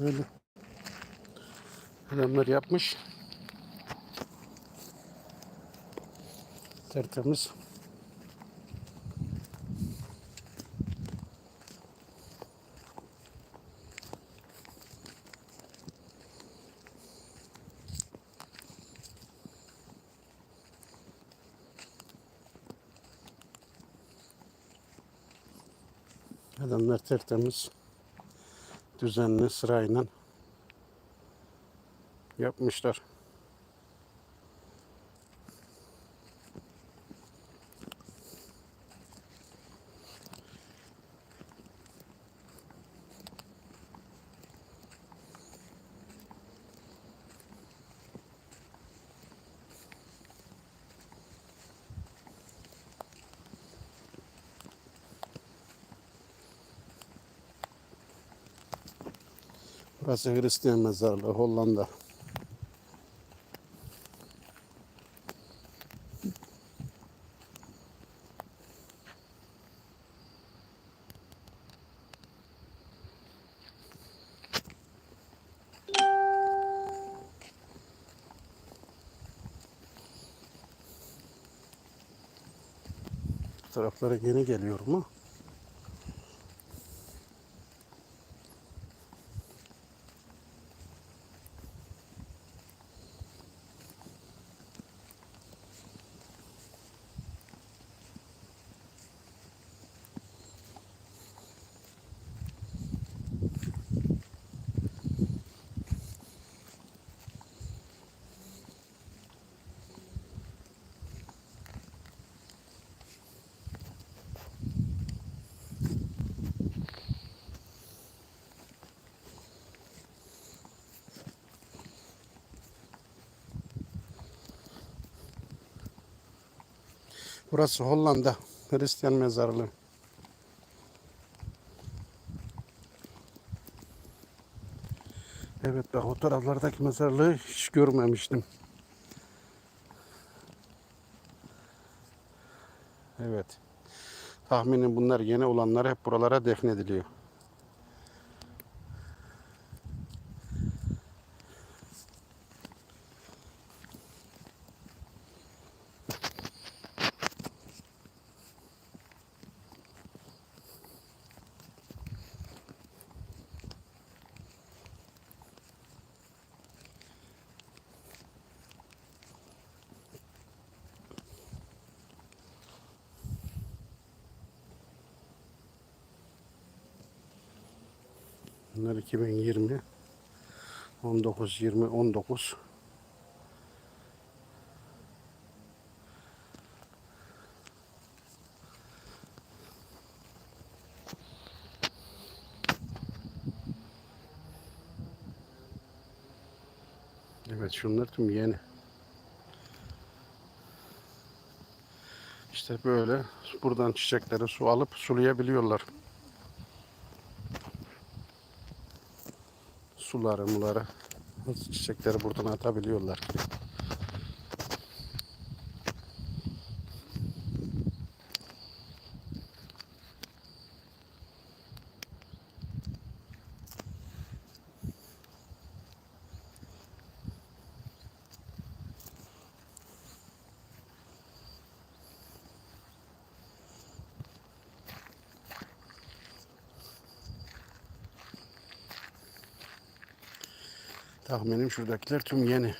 Böyle. Adamlar yapmış. Tertemiz. Adamlar tertemiz. Düzenli sırayla yapmışlar. Burası Hristiyan mezarlığı Hollanda. Taraflara yeni geliyorum ama burası Hollanda Hristiyan mezarlığı. Evet bak o taraflardaki mezarlığı hiç görmemiştim. Evet. Tahminim bunlar yeni olanlar hep buralara defnediliyor. Bunlar 2020 19 20 19 Evet şunlar tüm yeni. İşte böyle buradan çiçekleri su alıp sulayabiliyorlar. Suları muları çiçekleri buradan atabiliyorlar. Tahminim şuradakiler tüm yeni.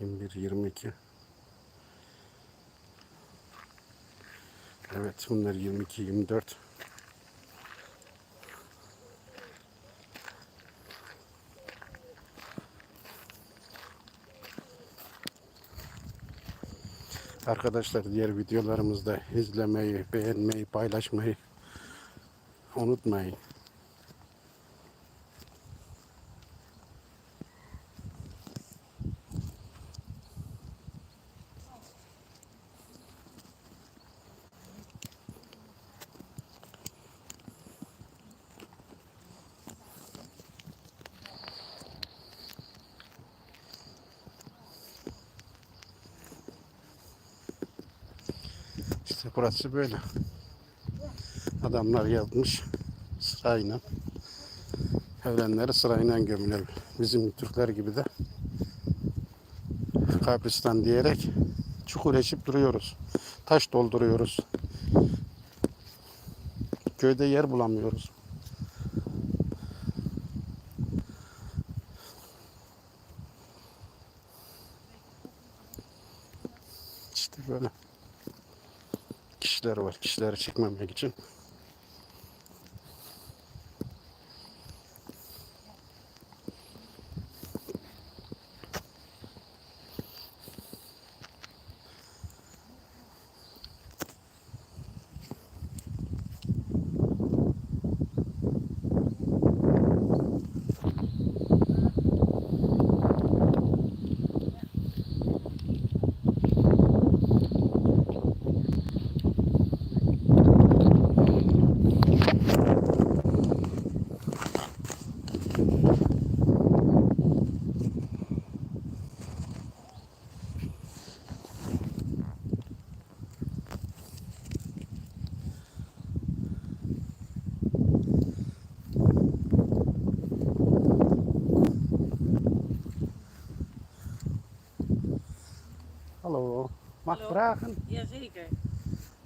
21, 22. Evet bunlar 22, 24. Arkadaşlar diğer videolarımızda izlemeyi, beğenmeyi, paylaşmayı unutmayın. İşte burası böyle. Adamlar yazmış sırayla. Ölenleri sırayla gömülür. Bizim Türkler gibi de kabristan diyerek çukur eşip duruyoruz. Taş dolduruyoruz. Köyde yer bulamıyoruz. İşte böyle. Kişiler var. Kişileri çekmemek için. Mag Hallo. vragen Jazeker.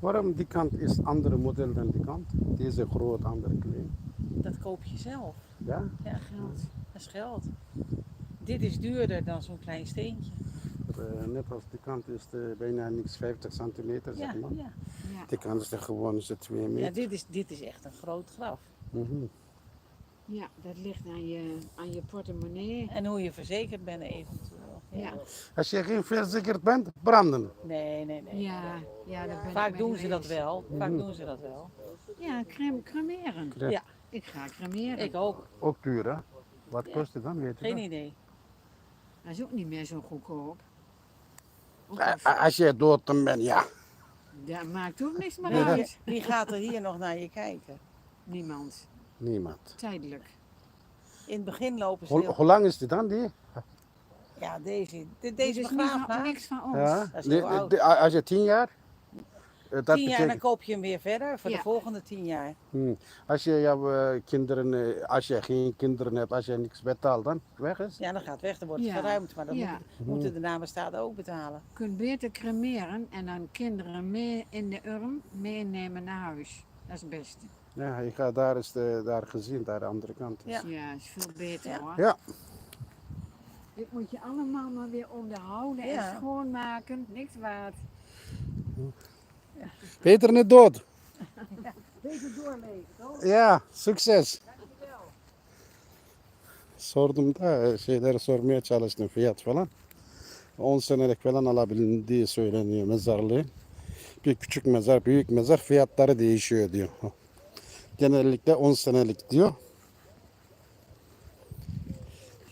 waarom die kant is andere model dan die kant? Deze groot, andere klein. Dat koop je zelf. Ja? Ja, geld. Dat is geld. Dit is duurder dan zo'n klein steentje. Eh, net als die kant is het bijna niks 50 centimeter, zeg Ja, maar. ja. Ja, Die kant is er gewoon is het 2 ja meter. dit, is, dit is echt een groot graf. Mhm. ja, dat ligt aan je, aan je portemonnee. En hoe je verzekerd bent eventueel. Ja, Als je geen verzekerd bent, branden. Nee, nee, nee. ja, ja daar ben ik Vaak doen ze dat wel. Vaak doen ze dat wel. Ja, crème, cremeren. Ja. Ja. Ik ga cremeren. Ik ook. Ook duur, hè? Wat Ja. kost het dan, weet je Geen dat? idee. Dat is ook niet meer zo goedkoop. Als- je dood bent, ja. Dat maakt ook niks meer Wie, uit. wie gaat er hier nog naar je kijken? Niemand. Niemand. Tijdelijk. In het begin lopen ze Hoe, heel... hoe lang is die dan, die? Ja, deze. Deze is niet begraafplaats. niks van ons. Ja. Dat is Die- heel oud. die- als je tien jaar? eh, Dat Tien jaar en dan betekent, koop je hem weer verder voor Ja. de volgende tien jaar. Hmm. als je jouw eh, kinderen, eh, als je geen kinderen hebt, als je niks betaalt, dan weg is. Ja, dan gaat het weg, dan wordt het Ja. verruimd. Maar dan Ja. moeten, moeten de nabestaanden ook betalen. Je kunt beter cremeren en dan kinderen mee in de urn meenemen naar huis. Dat is het beste. Ja, je gaat daar is de, daar gezien, daar de andere kant. Ja. Ja, is veel beter Ja. hoor. Ja. Dit moet je allemaal maar weer onderhouden Ja. en schoonmaken. Niks waard. Peter niet dood. Beter doorleven, toch? Ya, sukses. Sordum da şeyleri sormaya çalıştım fiyat falan. 10 senelik falan alabildiği söyleniyor mezarlığı. Bir küçük mezar, büyük mezar fiyatları değişiyor diyor. Genellikle 10 senelik diyor.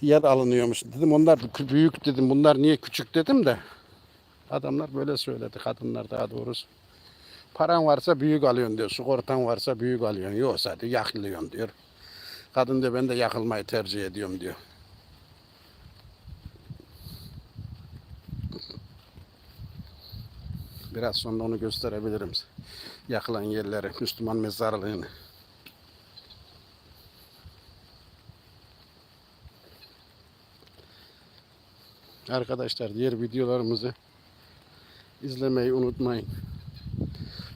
Yer alınıyormuş dedim. Onlar büyük dedim. Bunlar niye küçük dedim de. Adamlar böyle söyledi. Kadınlar daha doğrusu. Paran varsa büyük alıyorsun diyor. Sigortan varsa büyük alıyorsun. Yoksa diyor yakılıyorsun diyor. Kadın diyor ben de yakılmayı tercih ediyorum diyor. Biraz sonra onu gösterebilirim. Yakılan yerleri, Müslüman mezarlığını. Arkadaşlar diğer videolarımızı izlemeyi unutmayın.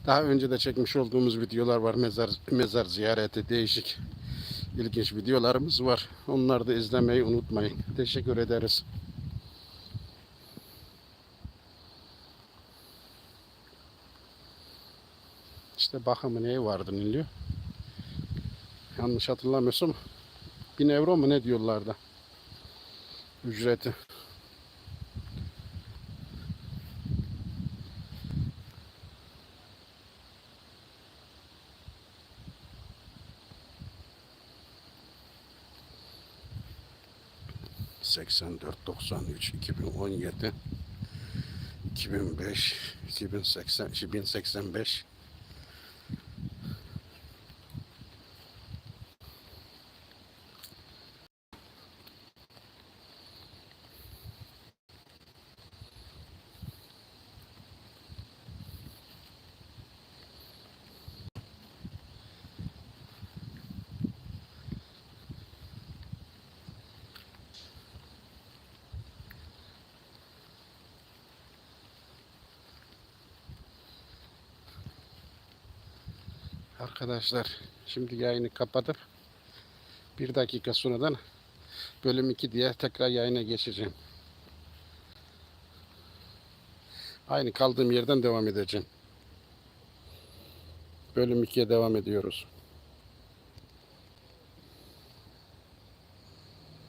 Daha önce de çekmiş olduğumuz videolar var. Mezar mezar ziyareti değişik ilginç videolarımız var. Onları da izlemeyi unutmayın. Teşekkür ederiz. İşte bakımı neyi vardı Nilüyor? Yanlış hatırlamıyorsam 1000 euro mu ne diyorlardı? Ücreti. ...84, 93, 2017... ...2005, 2080, 2085... Arkadaşlar şimdi yayını kapatıp bir dakika sonradan bölüm 2 diye tekrar yayına geçeceğim. Aynı kaldığım yerden devam edeceğim. Bölüm 2'ye devam ediyoruz.